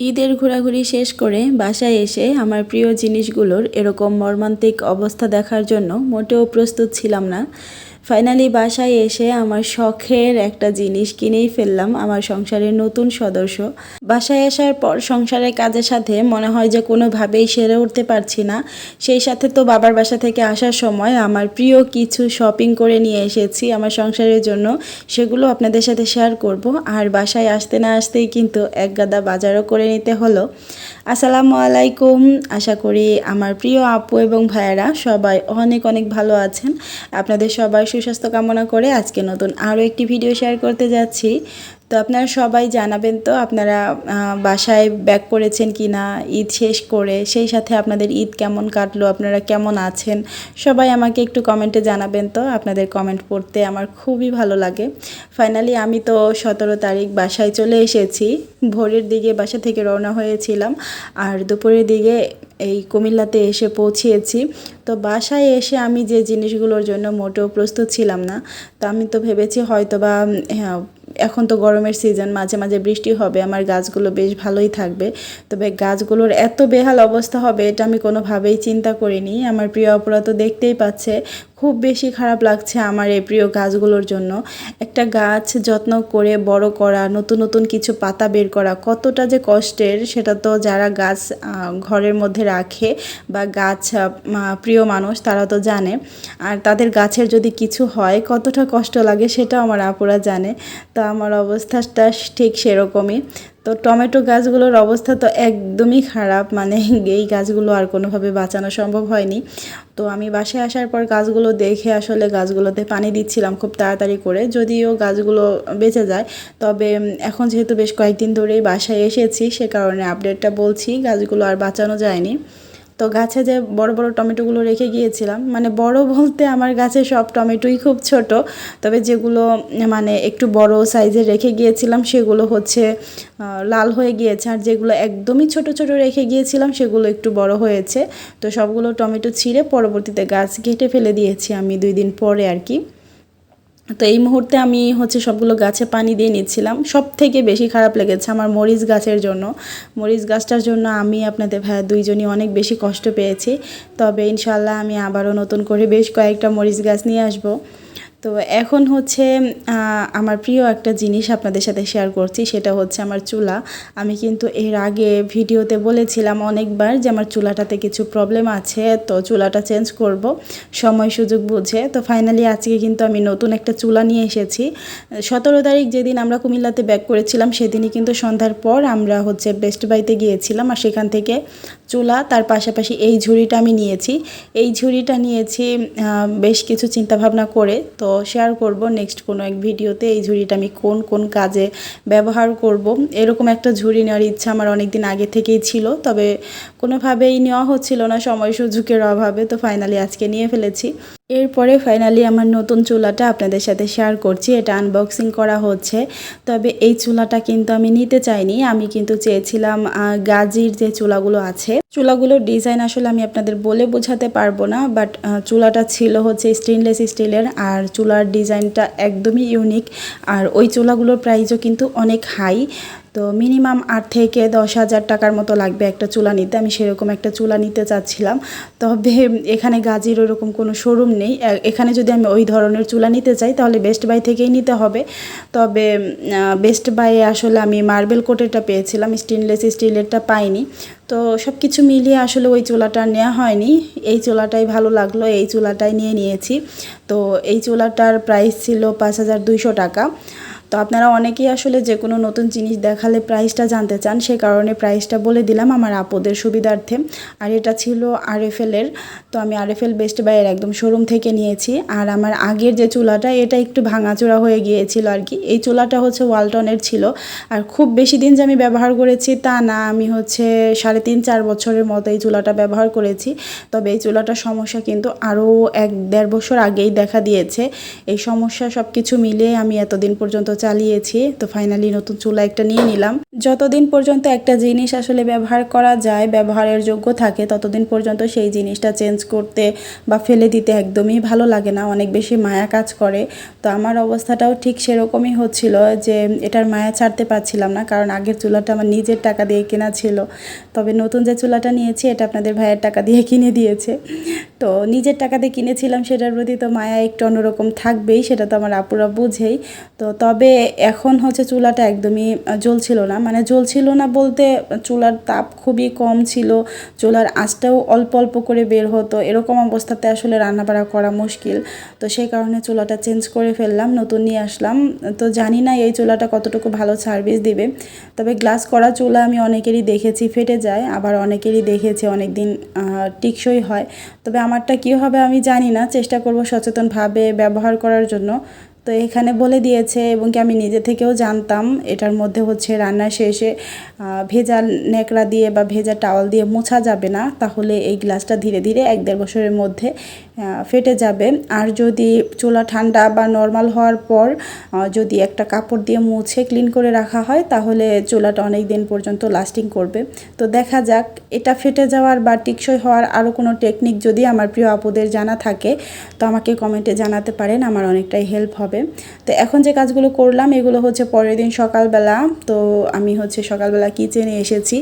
ঈদের ঘোরাঘুরি শেষ করে বাসায় এসে আমার প্রিয় জিনিসগুলোর এরকম মর্মান্তিক অবস্থা দেখার জন্য মোটেও প্রস্তুত ছিলাম না। ফাইনালি বাসায় এসে আমার শখের একটা জিনিস কিনেই ফেললাম, আমার সংসারের নতুন সদস্য। বাসায় আসার পর সংসারের কাজের সাথে মনে হয় যে কোনোভাবেই সেরে উঠতে পারছি না। সেই সাথে তো বাবার বাসা থেকে আসার সময় আমার প্রিয় কিছু শপিং করে নিয়ে এসেছি আমার সংসারের জন্য। সেগুলো আপনাদের সাথে শেয়ার করব। আর বাসায় আসতে না আসতেই কিন্তু এক গাদা বাজারও করে নিতে হলো। আসসালামু আলাইকুম। আশা করি আমার প্রিয় আপু এবং ভাইয়েরা সবাই অনেক অনেক ভালো আছেন। আপনাদের সবাই সুস্বাস্থ্য কামনা করে আজকে নতুন আরও একটি ভিডিও শেয়ার করতে যাচ্ছি। তো আপনারা সবাই জানাবেন তো আপনারা বাসায় ব্যাক করেছেন কি না ঈদ শেষ করে সেই সাথে আপনাদের ঈদ কেমন কাটলো আপনারা কেমন আছেন সবাই আমাকে একটু কমেন্টে জানাবেন তো আপনাদের কমেন্ট পড়তে আমার খুবই ভালো লাগে। ফাইনালি আমি তো সতেরো তারিখ বাসায় চলে এসেছি ভোরের দিকে বাসা থেকে রওনা হয়েছিলাম আর দুপুরের দিকে এই কুমিল্লাতে এসে পৌঁছিয়েছি তো বাসায় এসে আমি যে জিনিসগুলোর জন্য মোটেও প্রস্তুত ছিলাম না তো আমি তো ভেবেছি হয়তো বা হ্যাঁ, এখন তো গরমের সিজন মাঝে মাঝে বৃষ্টি হবে, আমার গাছগুলো বেশ ভালোই থাকবে। তবে গাছগুলোর এত বেহাল অবস্থা হবে, এটা আমি কোনোভাবেই চিন্তা করিনি। আমার প্রিয় অপরা তো দেখতেই পাচ্ছে, খুব বেশি খারাপ লাগছে আমার এই প্রিয় গাছগুলোর জন্য। একটা গাছ যত্ন করে বড় করা, নতুন নতুন কিছু পাতা বের করা, কতটা যে কষ্টের, সেটা তো যারা গাছ ঘরের মধ্যে রাখে বা গাছ প্রিয় মানুষ, তারা তো জানে। আর তাদের গাছের যদি কিছু হয়, কতটা কষ্ট লাগে, সেটাও আমার আপুরা জানে। তো আমার অবস্থাটা ঠিক সেরকমই। তো টমেটো গাছগুলোর অবস্থা তো একদমই খারাপ মানে এই গাছগুলো আর কোনোভাবে বাঁচানো সম্ভব হয়নি। তো আমি বাসায় আসার পর গাছগুলো দেখে আসলে গাছগুলোতে পানি দিচ্ছিলাম খুব তাড়াতাড়ি করে। যদিও গাছগুলো বেঁচে যায়, তবে এখন যেহেতু বেশ কয়েকদিন ধরেই বাসায় এসেছি, সে কারণে আপডেটটা বলছি, গাছগুলো আর বাঁচানো যায়নি। তো গাছে যে বড় বড় টমেটোগুলো রেখে গিয়েছিলাম মানে বড় বলতে আমার গাছে সব টমেটোই খুব ছোট, তবে যেগুলো মানে একটু বড় সাইজের রেখে গিয়েছিলাম সেগুলো হচ্ছে লাল হয়ে গিয়েছে। আর যেগুলো একদমই ছোট ছোট রেখে গিয়েছিলাম সেগুলো একটু বড় হয়েছে। তো সবগুলো টমেটো ছিঁড়ে পরবর্তীতে গাছ কেটে ফেলে দিয়েছি আমি দুই দিন পরে আর কি। তো এই মুহূর্তে আমি হচ্ছে সবগুলো গাছে পানি দিয়ে নিচ্ছিলাম। সব থেকে বেশি খারাপ লেগেছে আমার মরিচ গাছের জন্য। মরিচ গাছটার জন্য আমি আপনাদের ভাইয়া দুইজনই অনেক বেশি কষ্ট পেয়েছি। তবে ইনশাল্লাহ আমি আবারও নতুন করে বেশ কয়েকটা মরিচ গাছ নিয়ে আসব। তো এখন হচ্ছে আমার প্রিয় একটা জিনিস আপনাদের সাথে শেয়ার করছি, সেটা হচ্ছে আমার চুলা। আমি কিন্তু এর আগে ভিডিওতে বলেছিলাম অনেকবার যে আমার চুলাটাতে কিছু প্রবলেম আছে, তো চুলাটা চেঞ্জ করব, সময় সুযোগ বুঝে। তো ফাইনালি আজকে কিন্তু আমি নতুন একটা চুলা নিয়ে এসেছি। সতেরো তারিখ যেদিন আমরা কুমিল্লাতে ব্যাক করেছিলাম, সেদিনই কিন্তু সন্ধ্যার পর আমরা হচ্ছে বেস্ট বাইতে গিয়েছিলাম আর সেখান থেকে চুলা, তার পাশাপাশি এই ঝুড়িটা আমি নিয়েছি। এই ঝুড়িটা নিয়েছি বেশ কিছু চিন্তাভাবনা করে, তো শেয়ার করব নেক্সট কোনো এক ভিডিওতে এই ঝুড়িটা আমি কোন কোন কাজে ব্যবহার করব। এরকম একটা ঝুড়ি নেওয়ার ইচ্ছা আমার অনেক দিন আগে থেকেই ছিল, তবে কোনোভাবেই নেওয়া হচ্ছিল না সময় সুযোগের অভাবে, তো ফাইনালি আজকে নিয়ে ফেলেছি। এরপরে ফাইনালি আমার নতুন চুলাটা আপনাদের সাথে শেয়ার করছি। এটা আনবক্সিং করা হচ্ছে। তবে এই চুলাটা কিন্তু আমি নিতে চাইনি। আমি কিন্তু চেয়েছিলাম গাজির যে চুলাগুলো আছে। চুলাগুলোর ডিজাইন আসলে আমি আপনাদের বলে বোঝাতে পারব না বাট চুলাটা ছিল হচ্ছে স্টেনলেস স্টিলের আর চুলার ডিজাইনটা একদমই ইউনিক আর ওই চুলাগুলোর প্রাইসও কিন্তু অনেক হাই তো মিনিমাম আট থেকে দশ হাজার টাকার মতো লাগবে একটা চুলা নিতে। আমি সেরকম একটা চুলা নিতে চাচ্ছিলাম। তবে এখানে গাজির ওরকম কোনো শোরুম নেই। এখানে যদি আমি ওই ধরনের চুলা নিতে চাই, তাহলে বেস্ট বাই থেকেই নিতে হবে। তবে বেস্ট বাইয়ে আসলে আমি মার্বেল কোটেরটা পেয়েছিলাম। স্টেনলেস স্টিলেরটা পাইনি। তো সব কিছু মিলিয়ে আসলে ওই চুলাটা নেওয়া হয়নি। এই চুলাটাই ভালো লাগল। এই চুলাটাই নিয়ে নিয়েছি। তো এই চুলাটার প্রাইস ছিল পাঁচ হাজার দুইশো টাকা। তো আপনারা অনেকেই আসলে যে কোনো নতুন জিনিস দেখালে প্রাইসটা জানতে চান, সে কারণে প্রাইসটা বলে দিলাম আমার আপদের সুবিধার্থে। আর এটা ছিল আরএফএলের তো আমি আরএফএল বেস্ট বাইয়ের একদম শোরুম থেকে নিয়েছি। আর আমার আগের যে চুলাটা, এটা একটু ভাঙাচোরা হয়ে গিয়েছিল আর কি। এই চুলাটা হচ্ছে ওয়ালটনের ছিল। আর খুব বেশি দিন যে আমি ব্যবহার করেছি, তা না, আমি হচ্ছে সাড়ে তিন, চার বছরের মতো এই চুলাটা ব্যবহার করেছি। তবে এই চুলাটার সমস্যা কিন্তু আরও এক দেড় বছর আগেই দেখা দিয়েছে। এই সমস্যা সব কিছু মিলিয়ে আমি এতদিন পর্যন্ত চালিয়েছি, তো ফাইনালি নতুন চুলা একটা নিয়ে নিলাম। যতদিন পর্যন্ত একটা জিনিস আসলে ব্যবহার করা যায়, ব্যবহারের যোগ্য থাকে, ততদিন পর্যন্ত সেই জিনিসটা চেঞ্জ করতে বা ফেলে দিতে একদমই ভালো লাগে না। অনেক বেশি মায়া কাজ করে। তো আমার অবস্থাটাও ঠিক সেরকমই হচ্ছিল যে এটার মায়া ছাড়তে পারছিলাম না, কারণ আগের চুলাটা আমার নিজের টাকা দিয়ে কেনা ছিল। তবে নতুন যে চুলাটা নিয়েছি, এটা আপনাদের ভাইয়ের টাকা দিয়ে কিনে দিয়েছে। তো নিজের টাকা দিয়ে কিনেছিলাম, সেটার প্রতি তো মায়া একটু অন্যরকম থাকবেই, সেটা তো আমার আপুরা বুঝেই। তো তবে এখন হচ্ছে চুলাটা একদমই জ্বলছিল না। মানে জ্বলছিল না বলতে চুলার তাপ খুবই কম ছিল, চুলার আঁচটাও অল্প অল্প করে বের হতো। এরকম অবস্থাতে আসলে রান্নাবাড়া করা মুশকিল। তো সেই কারণে চুলাটা চেঞ্জ করে ফেললাম, নতুন নিয়ে আসলাম। তো জানি না এই চুলাটা কতটুকু ভালো সার্ভিস দিবে। তবে গ্লাস করা চুলা আমি অনেকেরই দেখেছি ফেটে যায়, আবার অনেকেরই দেখেছি অনেক দিন টিকসই হয়। তবে আমারটা কী হবে আমি জানি না। চেষ্টা করব সচেতনভাবে ব্যবহার করার জন্য। তো এখানে বলে দিয়েছে এবং কি আমি নিজে থেকেও জানতাম, এটার মধ্যে হচ্ছে রান্না শেষে ভেজা ন্যাকড়া দিয়ে বা ভেজা টাওয়াল দিয়ে মোছা যাবে না, তাহলে এই গ্লাসটা ধীরে ধীরে এক দেড় বছরের মধ্যে ফেটে যাবে। আর যদি চুলা ঠান্ডা বা নর্মাল হওয়ার পর যদি একটা কাপড় দিয়ে মুছে ক্লিন করে রাখা হয়, তাহলে চুলাটা অনেক দিন পর্যন্ত লাস্টিং করবে। তো দেখা যাক, এটা ফেটে যাওয়ার বা টিকসই হওয়ার আরও কোনো টেকনিক যদি আমার প্রিয় আপুদের জানা থাকে, তো আমাকে কমেন্টে জানাতে পারেন, আমার অনেকটাই হেল্প হবে। তো এখন যে কাজগুলো করলাম, এগুলো হচ্ছে পরের দিন সকালবেলা। তো আমি হচ্ছে সকালবেলা কিচেনে এসেছি।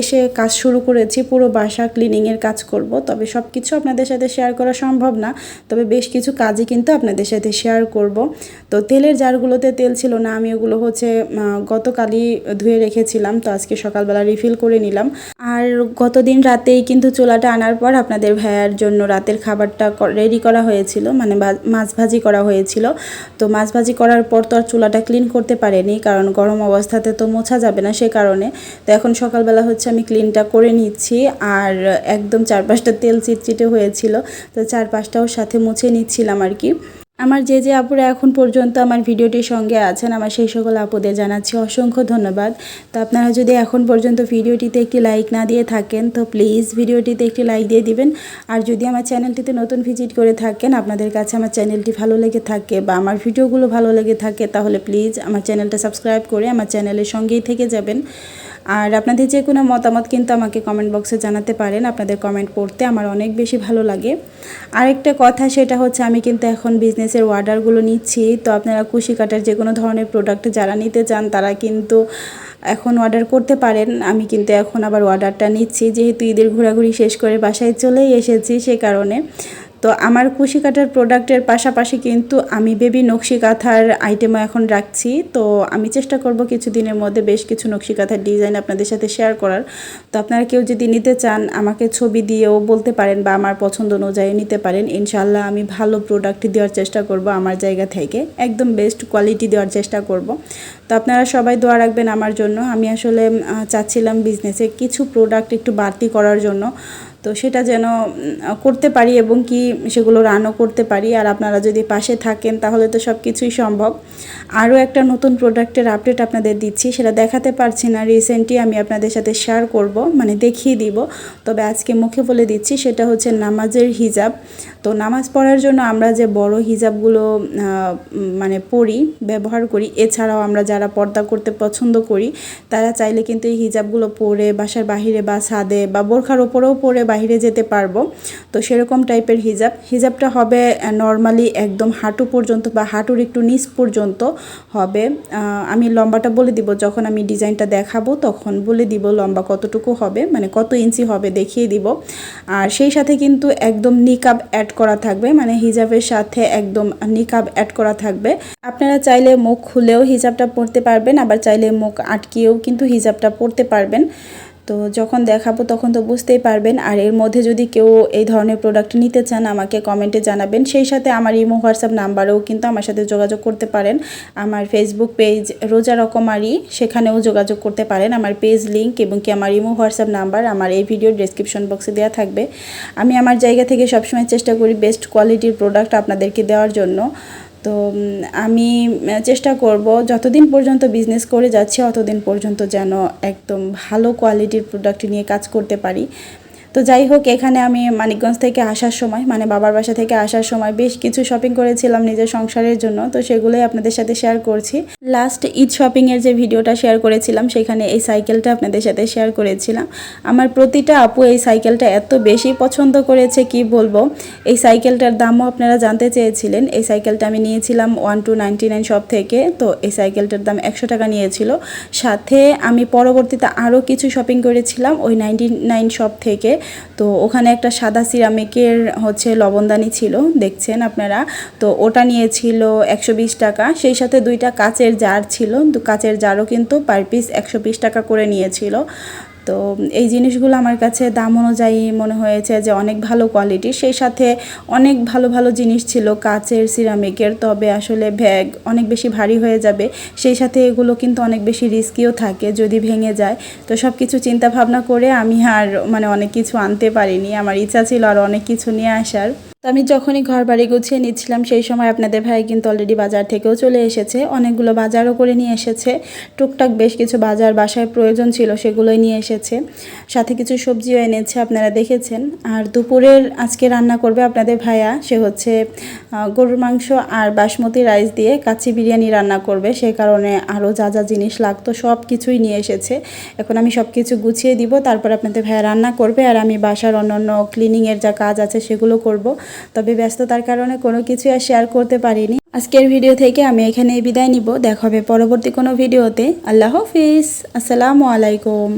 এসে কাজ শুরু করেছি, পুরো বাসা ক্লিনিংয়ের কাজ করব। তবে সব কিছু আপনাদের সাথে শেয়ার করা সম্ভব না। তবে বেশ কিছু কাজই কিন্তু আপনাদের সাথে শেয়ার করব। তো তেলের জারগুলোতে তেল ছিল না, আমি ওগুলো হচ্ছে গতকালই ধুয়ে রেখেছিলাম। তো আজকে সকালবেলা রিফিল করে নিলাম। আর গতদিন রাতেই কিন্তু চুলাটা আনার পর আপনাদের ভাইয়ার জন্য রাতের খাবারটা রেডি করা হয়েছিল। মানে মাছ ভাজি করা হয়েছিল। তো মাছ ভাজি করার পর তো আর চুলাটা ক্লিন করতে পারেনি, কারণ গরম অবস্থাতে তো মোছা যাবে না সে কারণে। তো এখন সকালবেলা হচ্ছে আমি ক্লিনটা করে নিচ্ছি, আর একদম চারপাশটা তেল চিটচিটে হয়েছিল, তো চারপাশটাও সাথে মুছে নিচ্ছিলাম আর কি। আমার যে যে আপুরা এখন পর্যন্ত আমার ভিডিওটির সঙ্গে আছেন, আমার সেই সকল আপুদের জানাচ্ছি অসংখ্য ধন্যবাদ। তো আপনারা যদি এখন পর্যন্ত ভিডিওটিতে একটি লাইক না দিয়ে থাকেন, তো প্লিজ ভিডিওটিতে একটি লাইক দিয়ে দিবেন। আর যদি আমার চ্যানেলটিতে নতুন ভিজিট করে থাকেন, আপনাদের কাছে আমার চ্যানেলটি ভালো লেগে থাকে বা আমার ভিডিওগুলো ভালো লেগে থাকে, তাহলে প্লিজ আমার চ্যানেলটা সাবস্ক্রাইব করে আমার চ্যানেলের সঙ্গেই থেকে যাবেন। আর আপনাদের যে কোনো মতামত কিন্তু আমাকে কমেন্ট বক্সে জানাতে পারেন। আপনাদের কমেন্ট পড়তে আমার অনেক বেশি ভালো লাগে। আরেকটা কথা, সেটা হচ্ছে আমি কিন্তু এখন বিজনেসের অর্ডারগুলো নিচ্ছি। তো আপনারা কুশি কাটার যে কোনো ধরনের প্রোডাক্ট যারা নিতে চান, তারা কিন্তু এখন অর্ডার করতে পারেন। আমি কিন্তু এখন আবার অর্ডারটা নিচ্ছি। যেহেতু ঈদের ঘোরাঘুরি শেষ করে বাসায় চলেই এসেছি, সে কারণে। তো আমার কুশি কাটার প্রোডাক্টের পাশাপাশি কিন্তু আমি বেবি নকশি কাঁথার আইটেমও এখন রাখছি। তো আমি চেষ্টা করব কিছু দিনের মধ্যে বেশ কিছু নকশি কাঁথার ডিজাইন আপনাদের সাথে শেয়ার করার। তো আপনারা কেউ যদি নিতে চান, আমাকে ছবি দিয়েও বলতে পারেন বা আমার পছন্দ অনুযায়ী নিতে পারেন। ইনশাল্লাহ আমি ভালো প্রোডাক্ট দেওয়ার চেষ্টা করব আমার জায়গা থেকে। একদম বেস্ট কোয়ালিটি দেওয়ার চেষ্টা করব। তো আপনারা সবাই দোয়া রাখবেন আমার জন্য। আমি আসলে চাচ্ছিলাম বিজনেসে কিছু প্রোডাক্ট একটু বাড়তি করার জন্য। তো সেটা যেন করতে পারি এবং কি সেগুলো রানও করতে পারি। আর আপনারা যদি পাশে থাকেন, তাহলে তো সব কিছুই সম্ভব। আরও একটা নতুন প্রোডাক্টের আপডেট আপনাদের দিচ্ছি, সেটা দেখাতে পারছি না। রিসেন্টলি আমি আপনাদের সাথে শেয়ার করব মানে দেখিয়ে দিব। তবে আজকে মুখে বলে দিচ্ছি, সেটা হচ্ছে নামাজের হিজাব। তো নামাজ পড়ার জন্য আমরা যে বড় হিজাবগুলো মানে পড়ি ব্যবহার করি, এছাড়াও আমরা যারা পর্দা করতে পছন্দ করি, তারা চাইলে কিন্তু এই হিজাবগুলো পরে বাসার বাহিরে বা ছাদে বা বোরখার ওপরেও পরে বাইরে যেতে পারব। তো সেরকম টাইপের হিজাব। হিজাবটা হবে নর্মালি একদম হাঁটু পর্যন্ত বা হাঁটুর একটু নিচ পর্যন্ত হবে। আমি লম্বাটা বলে দিব, যখন আমি ডিজাইনটা দেখাবো তখন বলে দিব লম্বা কতটুকু হবে মানে কত ইঞ্চি হবে দেখিয়ে দিব। আর সেই সাথে কিন্তু একদম নিকাব অ্যাড করা থাকবে মানে হিজাবের সাথে একদম নিকাব অ্যাড করা থাকবে। আপনারা চাইলে মুখ খুলেও হিজাবটা পরতে পারবেন, আবার চাইলে মুখ আটকিয়েও কিন্তু হিজাবটা পরতে পারবেন। তো যখন দেখাবো তখন তো বুঝতেই পারবেন। আর এর মধ্যে যদি কেউ এই ধরনের প্রোডাক্ট নিতে চান, আমাকে কমেন্টে জানাবেন। সেই সাথে আমার ইমো, হোয়াটসঅ্যাপ নাম্বারেও কিন্তু আমার সাথে যোগাযোগ করতে পারেন। আমার ফেসবুক পেজ রোজা রকমারি, সেখানেও যোগাযোগ করতে পারেন। আমার পেজ লিঙ্ক এবং কি আমার ইমো, হোয়াটসঅ্যাপ নাম্বার আমার এই ভিডিওর ডেসক্রিপশন বক্সে দেওয়া থাকবে। আমি আমার জায়গা থেকে সবসময় চেষ্টা করি বেস্ট কোয়ালিটির প্রোডাক্ট আপনাদেরকে দেওয়ার জন্য। তো আমি চেষ্টা করব যতদিন পর্যন্ত বিজনেস করে যাচ্ছি, অতদিন পর্যন্ত যেন একদম ভালো কোয়ালিটির প্রোডাক্ট নিয়ে কাজ করতে পারি। তো যাই হোক, এখানে আমি মানিকগঞ্জ থেকে আসার সময় মানে বাবার বাসা থেকে আসার সময় বেশ কিছু শপিং করেছিলাম নিজের সংসারের জন্য। তো সেগুলোই আপনাদের সাথে শেয়ার করছি। লাস্ট ঈদ শপিংয়ের যে ভিডিওটা শেয়ার করেছিলাম, সেখানে এই সাইকেলটা আপনাদের সাথে শেয়ার করেছিলাম। আমার প্রতিটা আপু এই সাইকেলটা এত বেশি পছন্দ করেছে, কি বলব? এই সাইকেলটার দামও আপনারা জানতে চেয়েছিলেন। এই সাইকেলটা আমি নিয়েছিলাম one to ninety nine shop থেকে। তো এই সাইকেলটার দাম একশো টাকা নিয়েছিল। সাথে আমি পরবর্তীতে আরও কিছু শপিং করেছিলাম ওই নাইনটি নাইন শপ থেকে। তো ওখানে একটা সাদা সিরামিকের হচ্ছে লবণদানি ছিল, দেখছেন আপনারা? তো ওটা নিয়েছিল একশো বিশ টাকা, সেই সাথে দুইটা কাচের জার ছিল কাচের জারও কিন্তু পার পিস একশো বিশ টাকা করে নিয়েছিল। তো এই জিনিসগুলো আমার কাছে দাম অনুযায়ী মনে হয়েছে যে অনেক ভালো কোয়ালিটির সেই সাথে অনেক ভালো ভালো জিনিস ছিল, কাচের সিরামিকের তবে আসলে ব্যাগ অনেক বেশি ভারী হয়ে যাবে, সেই সাথে এগুলো কিন্তু অনেক বেশি রিস্কিও থাকে যদি ভেঙে যায়। তো সব কিছু চিন্তা ভাবনা করে আমি আর মানে অনেক কিছু আনতে পারিনি, আমার ইচ্ছা ছিল আর অনেক কিছু নিয়ে আসার। তো আমি যখনই ঘর বাড়ি গুছিয়ে নিচ্ছিলাম, সেই সময় আপনাদের ভাই কিন্তু অলরেডি বাজার থেকেও চলে এসেছে। অনেকগুলো বাজারও করে নিয়ে এসেছে। টুকটাক বেশ কিছু বাজার বাসায় প্রয়োজন ছিল, সেগুলোই নিয়ে এসেছে। সাথে কিছু সবজিও এনেছে, আপনারা দেখেছেন। আর দুপুরের আজকে রান্না করবে আপনাদের ভাইয়া। সে হচ্ছে গরুর মাংস আর বাসমতি রাইস দিয়ে কাচ্চি বিরিয়ানি রান্না করবে। সে কারণে আরও যা যা জিনিস লাগতো সব কিছুই নিয়ে এসেছে। এখন আমি সব কিছু গুছিয়ে দিব, তারপর আপনাদের ভাইয়া রান্না করবে। আর আমি বাসার অন্য অন্য ক্লিনিংয়ের যা কাজ আছে, সেগুলো করব। তবে ব্যস্ততার কারণে কোনো কিছু আর শেয়ার করতে পারিনি। আজকের ভিডিও থেকে আমি এখানে বিদায় নিব। দেখা হবে পরবর্তী কোনো ভিডিওতে আল্লাহ হাফিজ। আসসালামু আলাইকুম।